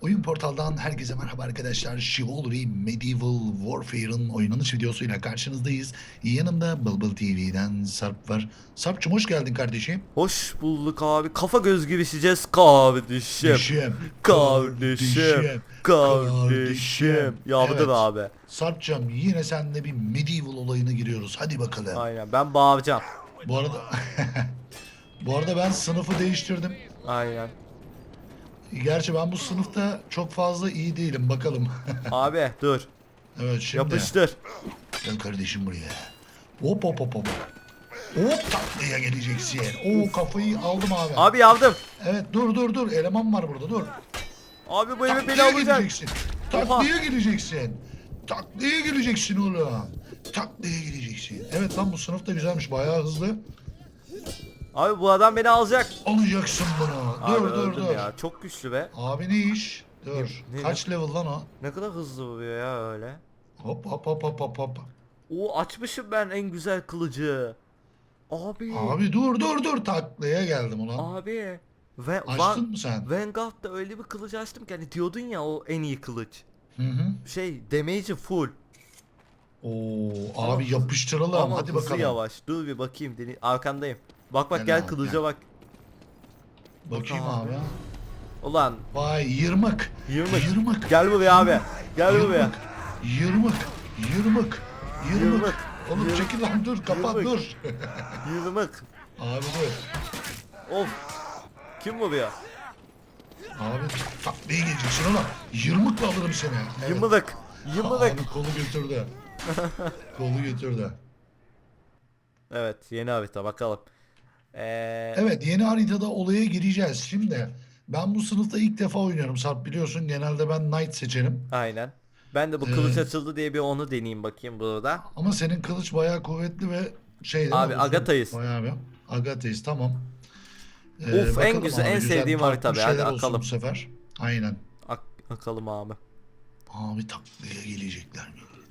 Oyun portaldan herkese merhaba arkadaşlar. Chivalry Medieval Warfare'ın oynanış videosuyla karşınızdayız. Yanımda Bulbul TV'den Sarp var. Sarp'cığım hoş geldin kardeşim. Hoş bulduk abi. Kafa göz girişeceğiz kardeşim. Düşem. Kardeşim. Kardeşim. Yaptın Evet. abi. Sarp'cığım yine seninle bir medieval olayına giriyoruz. Hadi bakalım. Aynen ben bağıracağım. Bu arada Bu arada ben sınıfı değiştirdim. Aynen. Gerçi ben bu sınıfta çok fazla iyi değilim. Bakalım. Abi dur. evet şimdi. Yapıştır. Gel kardeşim buraya. Hop hop hop hop. Hop tatlıya geleceksin. Oo kafayı aldım abi. Abi yardım. Evet dur dur dur. Eleman var burada dur. Abi bu evi beni alacak. Tatlıya geleceksin. Tatlıya geleceksin oğlum. Tatlıya geleceksin. Evet lan bu sınıf da güzelmiş. Bayağı hızlı. Abi bu adam beni alacak. Alacaksın bunu. Abi dur dur öldüm dur. ya. Çok güçlü be. Abi ne iş? Dur. Ne- Kaç level lan o? Ne kadar hızlı vuruyor ya öyle. Hop hop hop hop hop hop. Oo açmışım ben en güzel kılıcı. Abi. Abi dur dur dur taklaya geldim ulan. Abi. Ve Açtın Van, mı sen? Vanguard'da öyle bir kılıç açtım ki hani diyordun ya o en iyi kılıç. Hı hı. Şey damage'i full. Oo abi yapıştıralım Ama hadi hızlı bakalım. yavaş. Dur bir bakayım. Deni arkandayım. Bak bak Gel gel, kılıca gel. bak. Bakayım Bak abi. abi. Ulan Vay yırmık. Yırmık. Yırmık. gel buraya abi. Gel buraya. Yırmık. Yırmık. Yırmık. Yırmık. Oğlum Yırmık. çekil lan dur kapat Yırmık. dur. Yırmık. abi dur. Of. Kim bu ya? Abi taklaya geleceksin oğlum. Yırmıkla alırım seni. Evet. Yımılık. Yımılık. Abi kolu götürdü. kolu götürdü. Evet yeni harita bakalım. Ee, Evet yeni haritada olaya gireceğiz. Şimdi ben bu sınıfta ilk defa oynuyorum Sarp biliyorsun. Genelde ben Knight seçerim. Aynen. Ben de bu kılıç Ee, açıldı diye bir onu deneyeyim bakayım burada. Ama senin kılıç bayağı kuvvetli ve şey değil? Abi, Uzun. Agatha'yız. Bayağı bir. Agatha'yız tamam. Of, en güzel, abi, en sevdiğim harita be, hadi akalım. Bu sefer. Aynen. Ak bakalım abi. Abi taklaya gelecekler?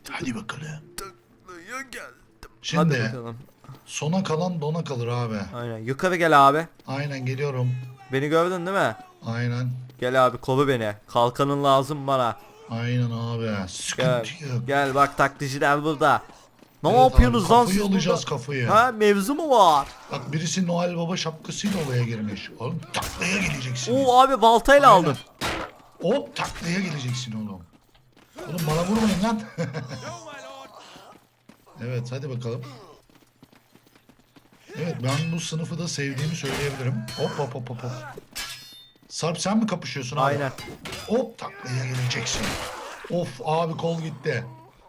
Hadi bakalım. Taklaya geldim. Şimdi Hadi bakalım. sona kalan dona kalır abi. Aynen. Yukarı gel abi. Aynen geliyorum. Beni gördün değil mi? Aynen. Gel abi koru beni. Kalkanın lazım bana. Aynen abi. Gel. Sıkıntı yok. Gel bak taklitçiler burada. Ne Evet yapıyorsunuz lan kafayı siz alacağız burada? kafayı. Ha mevzu mu var? Bak birisi Noel Baba şapkasıyla olaya girmiş. Oğlum taklaya geleceksin. Oo abi baltayla Aynen. aldım. Hop taklaya geleceksin oğlum. Oğlum bana vurmayın lan. evet hadi bakalım. Evet ben bu sınıfı da sevdiğimi söyleyebilirim. Hop hop hop hop hop. Sarp sen mi kapışıyorsun abi? Aynen. Hop taklaya geleceksin. Of abi kol gitti.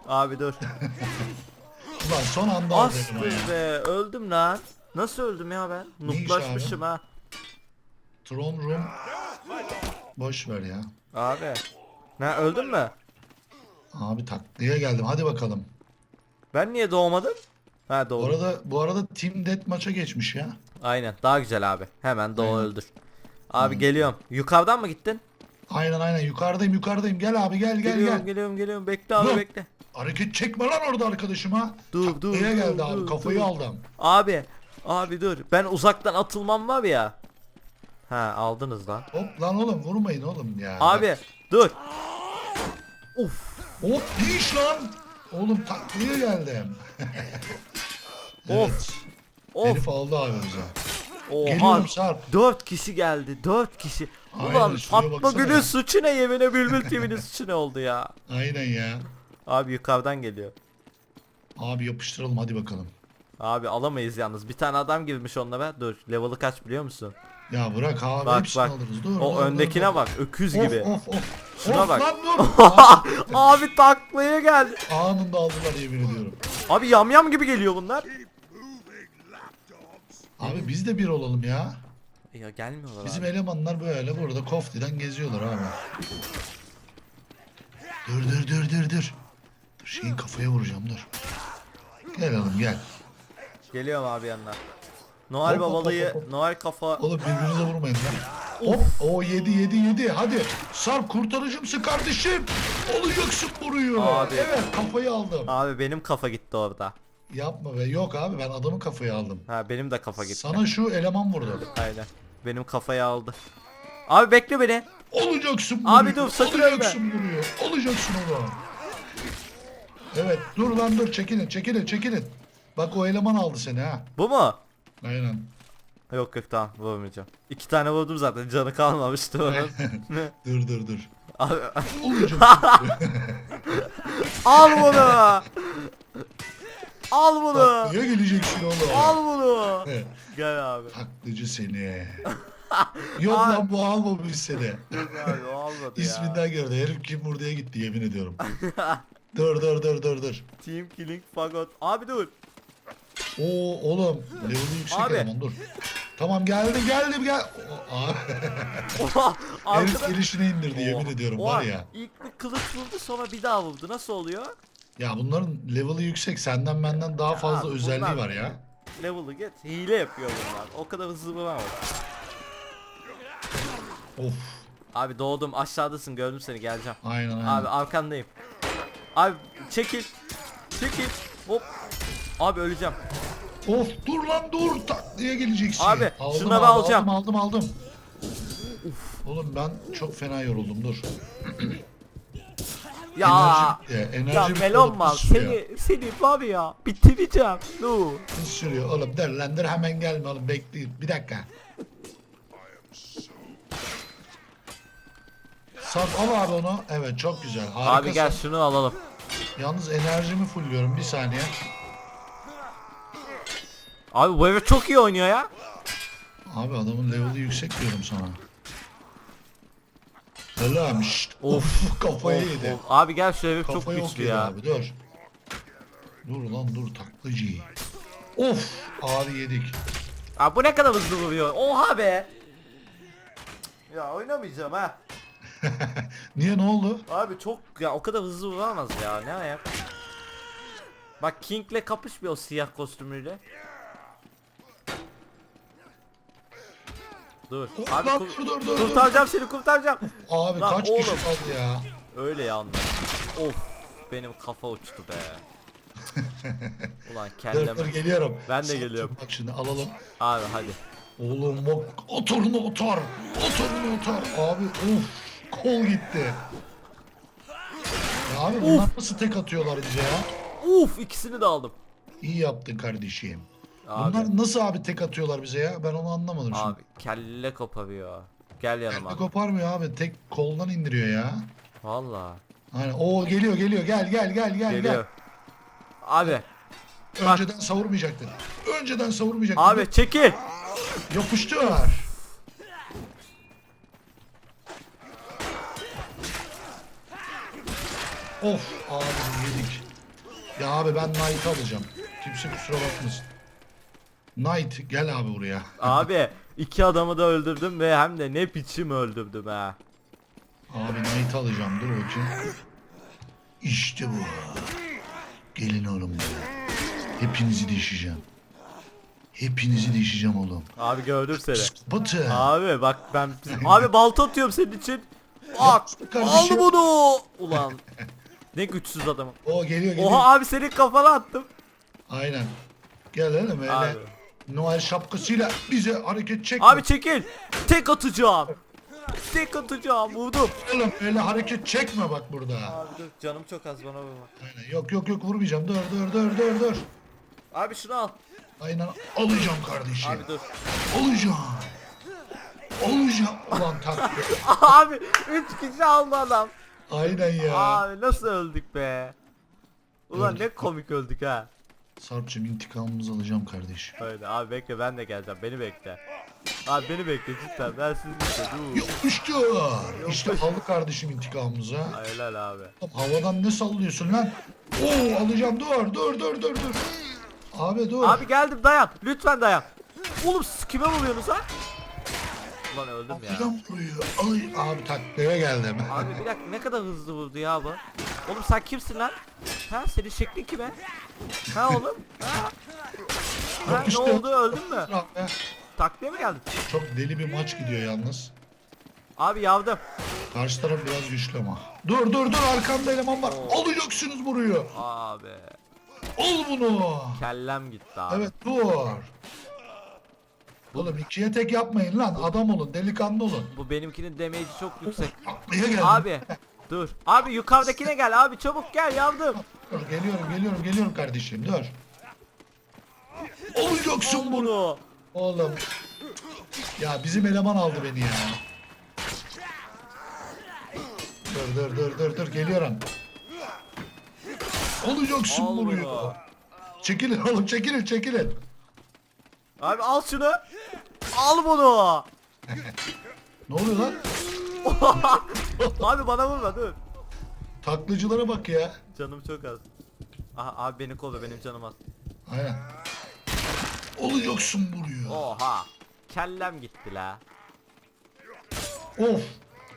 Abi dur. Ulan son anda Astır be öldüm lan. Nasıl öldüm ya ben? İş Nutlaşmışım ha. Throne room. Boş ver ya. Abi. Ne öldün mü? Abi taklaya geldim. Hadi bakalım. Ben niye doğmadım? Ha Bu doğdum. arada bu arada Team Deathmatch'a geçmiş ya. Aynen daha güzel abi. Hemen doğu Aynen. öldür. Abi geliyorum. Yukarıdan mı gittin? Aynen aynen yukarıdayım yukarıdayım. Gel abi gel gel geliyorum gel. geliyorum geliyorum. Bekle abi Dur. bekle. Hareket çekme lan orada arkadaşıma. Dur, Taklaya dur, geldi dur, abi dur, kafayı dur. aldım. Abi. Abi dur. Ben uzaktan atılmam var ya. Ha aldınız lan. Hop lan oğlum vurmayın oğlum ya. Abi dur. Uf. Hop ne iş lan? Oğlum taklaya geldim. Of. Of. Herif aldı abi bize. Oha. Geliyorum Sarp. 4 kişi geldi. 4 kişi. Aynen, Ulan şuraya Fatma baksana Gül'ün ya. suçu ne yemine Bülbül TV'nin suçu ne oldu ya? Aynen ya. Abi yukarıdan geliyor. Abi yapıştıralım hadi bakalım. Abi alamayız yalnız. Bir tane adam girmiş onunla Dur. Level'ı kaç biliyor musun? Ya bırak abi Bak hepsini bak. alırız. Dur, o dur, öndekine dur, dur. bak. Öküz Of, gibi. Of of. Şuna of, bak. Lan dur. Abi taklaya geldi. Anında aldılar yemin ediyorum. Abi yamyam gibi geliyor bunlar. Abi biz de bir olalım ya. Ya gelmiyorlar Bizim abi. elemanlar böyle burada koftiden geziyorlar abi. Dur dur dur dur dur. Şeyin kafaya vuracağım dur. Gel oğlum gel. Geliyorum abi yanına. Noel Hop, hop, babalıyı, hop, hop. Noel kafa. Oğlum birbirinize vurmayın lan. Hop o yedi yedi yedi. Hadi Sarp kurtarıcımsın kardeşim. Olacaksın vuruyor. Abi. Evet kafayı aldım. Abi benim kafa gitti orada. Yapma be. Yok abi ben adamın kafayı aldım. Ha benim de kafa gitti. Sana şu eleman vurdu. Aynen. Benim kafayı aldı. Abi bekle beni. Olacaksın Abi vuruyor, dur, sakın Olacaksın vuruyor. Olacaksın oğlum. Evet dur lan dur çekilin çekilin çekilin. Bak o eleman aldı seni ha. Bu mu? Aynen. Yok yok tamam vurmayacağım. İki tane vurdum zaten canı kalmamıştı onun. dur dur dur. Abi, al bunu. Al bunu. Tatlıya geleceksin oğlum. Al bunu. Gel abi. Taklıcı seni. Yok Abi. lan bu almamış seni. Yok abi o almadı ya. İsminden gördü. Herif kim buraya gitti yemin ediyorum. dur dur dur dur dur. Team Killing Fagot. Abi dur. Oo oğlum level'i yüksek Abi. eleman dur. Tamam geldim geldim gel. Oha. Herif Arkada. gelişine indirdi yemin Oha. ediyorum Oha, var ya. İlk bir kılıç vurdu sonra bir daha vurdu. Nasıl oluyor? Ya bunların level'ı yüksek senden benden daha fazla Abi özelliği bunlar- var ya. Level'ı get. Hile yapıyor bunlar. O kadar hızlı vuramaz. Of Abi doğdum aşağıdasın gördüm seni geleceğim. aynen aynen. Abi arkandayım. Abi çekil. Çekil. Hop. Abi öleceğim. Of dur lan dur taklıya geleceksin. Abi, aldım, şunları abi, alacağım. Aldım aldım aldım. Oğlum ben çok fena yoruldum dur. Ya. Enerji. Enerji Ya melon mal seni seni var ya bitireceğim. Dur. Hız sürüyor oğlum dur lan dur hemen gelme oğlum bekleyin bir dakika. Sat al abi onu. Evet çok güzel. Harikasın. Abi gel şunu alalım. Yalnız enerjimi fullüyorum bir saniye. Abi bu herif çok iyi oynuyor ya. Abi adamın level'ı yüksek diyorum sana. Selam şşt. Of. Kafayı Of, yedi. of. Abi gel şu herif çok ok güçlü ya. abi dur. Dur lan dur taklacı. Of abi yedik. Abi bu ne kadar hızlı vuruyor. Oha be. Ya oynamayacağım ha. Niye ne oldu? Abi çok ya o kadar hızlı vuramaz ya ne ayak. Bak King'le kapışmıyor o siyah kostümüyle. Dur. Abi Lan dur dur dur. dur. kurtaracağım seni kurtaracağım. Abi Lan kaç kişi oğlum. kaldı ya? Öyle yandı. Of benim kafa uçtu be. Ulan Dur kellem. dur geliyorum. Ben de geliyorum. Bak şimdi alalım. Abi hadi. Oğlum bak oturunu otur. Oturunu otur. Abi of kol gitti. Ya abi bunlar nasıl tek atıyorlar bize ya? Uf ikisini de aldım. İyi yaptın kardeşim. Abi. Bunlar nasıl abi tek atıyorlar bize ya? Ben onu anlamadım şimdi. Abi kelle koparıyor. Gel yanıma. Tek koparmıyor abi. Tek koldan indiriyor ya. Valla. Aynen. Oo geliyor geliyor. Gel gel gel gel Geliyor. Abi. gel. Önceden savurmayacaktın. Önceden savurmayacaktın. Abi çekil. Yapıştır. Of abi yedik. Ya abi ben Knight alacağım. Kimse kusura bakmasın. Knight gel abi buraya. Abi iki adamı da öldürdüm ve hem de ne biçim öldürdüm ha. Abi Knight alacağım dur bakayım. İşte bu. Gelin oğlum buraya. Hepinizi deşeceğim. Hepinizi deşeceğim oğlum. Abi gördüm seni. Batı. Abi bak ben abi balta atıyorum senin için. Bak kardeşim. al bunu. Ulan. Ne güçsüz adamım. O geliyor geliyor. Oha abi senin kafana attım. Aynen. Gel oğlum öyle. Abi. Noel şapkasıyla bize hareket çekme. Abi çekil. Tek atacağım. Tek atacağım. Vurdum. Oğlum öyle hareket çekme bak burada. Abi dur canım çok az bana vurma. Aynen. Yok yok yok vurmayacağım. Dur dur dur dur dur. Abi şunu al. Aynen alacağım kardeşim. Abi dur. Alacağım. Alacağım. Ulan tatlı. abi 3 kişi aldı adam. Aynen ya. Abi nasıl öldük be? Ulan Öldük. ne komik öldük ha. Sarp'cığım intikamımızı alacağım kardeşim. Öyle abi bekle ben de geleceğim beni bekle. Abi beni bekle cidden ben sizi bekle. Yapıştır. İşte aldı kardeşim intikamımızı. ha. Helal abi. Havadan ne sallıyorsun lan? Oo alacağım dur dur dur dur dur. Abi dur. Abi geldim dayan lütfen dayan. Oğlum siz kime vuruyorsunuz ha? Ulan öldüm ya. Alacağım vuruyor. Ay, abi taklaya geldim. Abi bir dakika ne kadar hızlı vurdu ya bu. Oğlum sen kimsin lan? Ha senin şeklin kime? Ha oğlum? Ha? Ha ne oldu öldün mü? Abi, Takliye mi geldin? Çok deli bir maç gidiyor yalnız. Abi yavdım. Karşı taraf biraz güçlü ama. Dur dur dur arkamda eleman var. Alacaksınız burayı. Oğlum ikiye tek yapmayın lan. Adam olun, delikanlı olun. Bu benimkinin damage'i çok yüksek. Taklaya geldim. Abi dur. Abi yukarıdakine gel abi çabuk gel yardım. Dur, geliyorum, geliyorum, geliyorum kardeşim. Dur. Olacaksın bunu. Bunu. Oğlum. Ya bizim eleman aldı beni ya. Dur dur dur dur dur geliyorum. Olacaksın Al bunu. bunu. Çekilin oğlum çekilin çekilin. Abi al şunu. Al bunu. Ne oluyor lan? abi bana vurma dur. Taklacılara bak ya. Canım çok az. Aha abi beni kolla benim canım az. Aynen. Olacaksın buraya. Oha. Kellem gitti la. Of.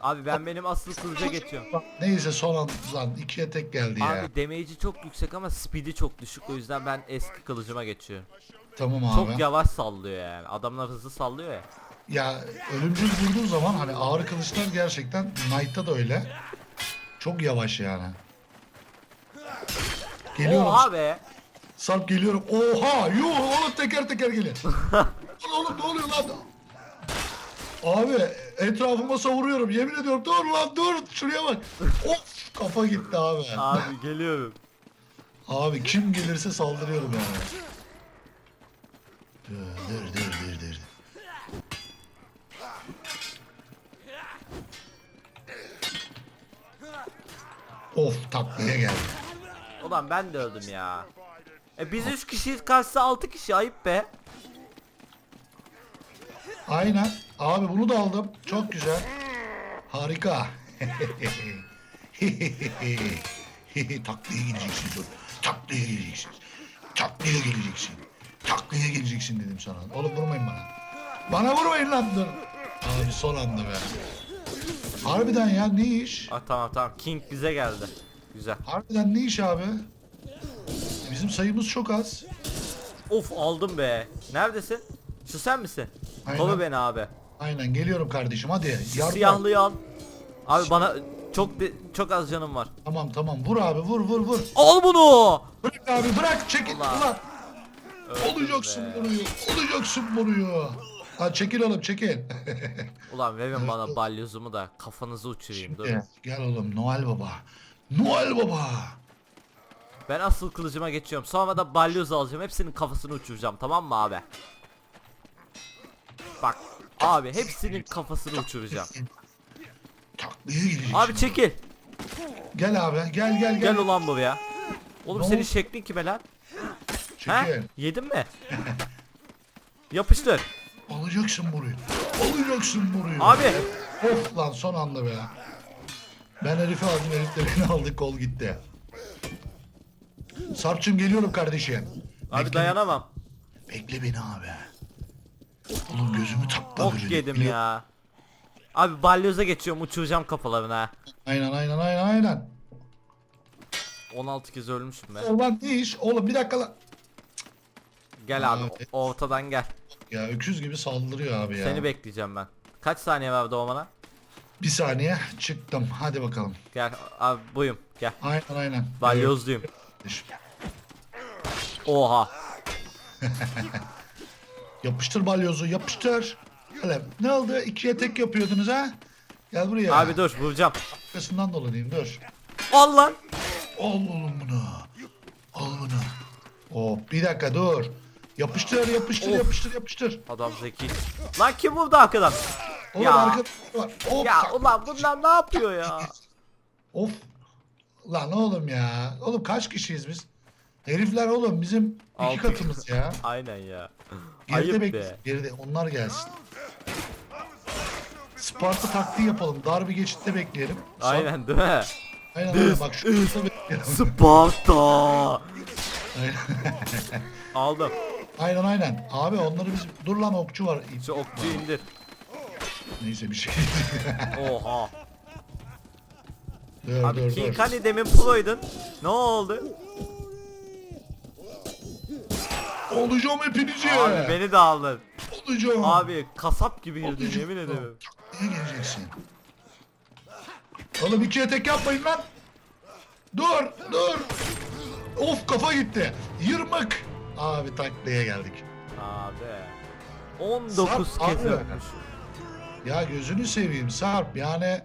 Abi ben benim asıl kılıca geçiyorum. Bak, Neyse son an lan ikiye tek geldi ya. Abi damage'i çok yüksek ama speed'i çok düşük o yüzden ben eski kılıcıma geçiyorum. Tamam abi. Çok yavaş sallıyor yani. Adamlar hızlı sallıyor ya. Ya ölümcül vurduğu zaman hani ağır kılıçlar gerçekten Knight'ta da öyle. Çok yavaş yani. Geliyorum. Oha be. Sarp geliyorum. Oha! Yuh! Oğlum teker teker gelin. Lan oğlum ne oluyor lan? Abi etrafıma savuruyorum. Yemin ediyorum. Dur lan dur. Şuraya bak. Of! Kafa gitti abi. Abi geliyorum. Abi kim gelirse saldırıyorum yani. Dur dur dur dur dur. Of taklaya geldi. Ulan ben de öldüm ya. E biz 3 kişiyiz karşısı 6 kişi ayıp be. Aynen. Abi bunu da aldım. Çok güzel. Harika. Taklaya geleceksin dur. Taklaya geleceksin. Taklaya geleceksin. Taklaya geleceksin dedim sana. Oğlum vurmayın bana. Bana vurmayın lan dur. Abi son anda be. Harbiden ya ne iş? Ah tamam tamam King bize geldi. Güzel. Harbiden ne iş abi? Bizim sayımız çok az. Of aldım be. Neredesin? Şu sen misin? Aynen. Kovu beni abi. Aynen geliyorum kardeşim hadi. Yardım. Siyahlıyı al. Abi bana çok de- çok az canım var. Tamam tamam vur abi vur vur vur. Al bunu. Bırak abi bırak çekil Ulan. ulan. Öldüm Olacaksın be. vuruyor. Olacaksın vuruyor. Ha çekil oğlum çekil. Ulan verin bana balyozumu da kafanızı uçurayım dur. Gel, oğlum Noel Baba. Noel Baba. Ben asıl kılıcıma geçiyorum. Sonra da balyoz alacağım. Hepsinin kafasını uçuracağım. Tamam mı abi? Bak. Abi hepsinin kafasını uçuracağım. Taklaya. Abi çekil. Gel abi gel gel gel. Gel ulan buraya. Oğlum Ne senin oldu? şeklin kime lan? Çekil. He? Yedin mi? Yapıştır. Alacaksın burayı. Alacaksın burayı. Abi. Of lan son anda be. Ben herifi aldım herif de beni aldı kol gitti. Sarpçım geliyorum kardeşim. Abi Bekle- dayanamam. Bekle beni abi. Oğlum gözümü takla Ok böyle. yedim ya. Abi balyoza geçiyorum uçuracağım kafalarına. Aynen aynen aynen aynen. 16 kez ölmüşüm be. Ulan ne iş? Oğlum bir dakika lan. Gel abi Evet. ortadan gel. Ya öküz gibi saldırıyor abi ya. Seni bekleyeceğim ben. Kaç saniye var doğmana? Bir saniye çıktım. Hadi bakalım. Gel abi buyum gel. Aynen aynen. Balyozluyum. Oha. Yapıştır balyozu yapıştır. Hele ne oldu? İkiye tek yapıyordunuz ha? Gel buraya. Abi dur vuracağım. Arkasından dolanayım dur. Al lan. Al oğlum bunu. Al bunu. Hop bir dakika dur. Yapıştır yapıştır Of. yapıştır yapıştır. Adam zeki. Lan kim vurdu arkadan? Oğlum Ya. arkada var. Hop. Ya ulan bunlar ne yapıyor ya? Of. Lan oğlum ya. Oğlum kaç kişiyiz biz? Herifler oğlum bizim iki Altı. katımız ya. Aynen ya. Geride Ayıp. Geride onlar gelsin. Sparta taktiği yapalım. Dar bir geçitte bekleyelim. Sağ- Aynen değil mi? Aynen aynen. Bak şu bekleyelim. Sparta. Aynen. Aldım. Aynen aynen. Abi onları biz... Dur lan okçu var. Şu okçuyu indir. Neyse bir şey. Oha. dur Abi dur King dur. hani demin proydun. Ne oldu? Olacağım hepinizi. Abi beni de aldın. Olacağım. Abi kasap gibi girdin Olacağım. yemin ederim. Niye geleceksin? Oğlum ikiye tek yapmayın lan. Dur dur. Of kafa gitti. Yırmak. Abi taklaya geldik. Abi. 19 Sarp kez abi. ölmüş. Ya gözünü seveyim Sarp yani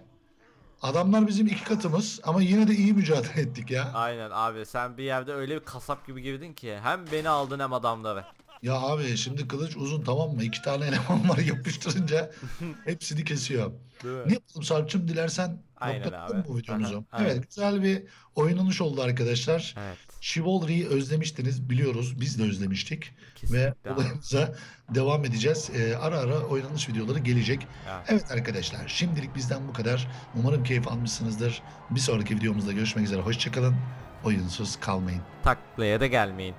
adamlar bizim iki katımız ama yine de iyi mücadele ettik ya. Aynen abi sen bir yerde öyle bir kasap gibi girdin ki hem beni aldın hem adamları. Ya abi şimdi kılıç uzun tamam mı? İki tane eleman var yapıştırınca hepsini kesiyor. Değil mi? Ne yapalım Sarp'cığım dilersen Aynen noktalayalım abi. bu videomuzu. Aha, aynen. Evet güzel bir oynanış oldu arkadaşlar. Evet. Chivalry'yi özlemiştiniz biliyoruz. Biz de özlemiştik. Kesinlikle Ve abi. olayımıza devam edeceğiz. Ee, ara ara oynanış videoları gelecek. Evet. Evet arkadaşlar şimdilik bizden bu kadar. Umarım keyif almışsınızdır. Bir sonraki videomuzda görüşmek üzere. Hoşçakalın. Oyunsuz kalmayın. Taklaya da gelmeyin.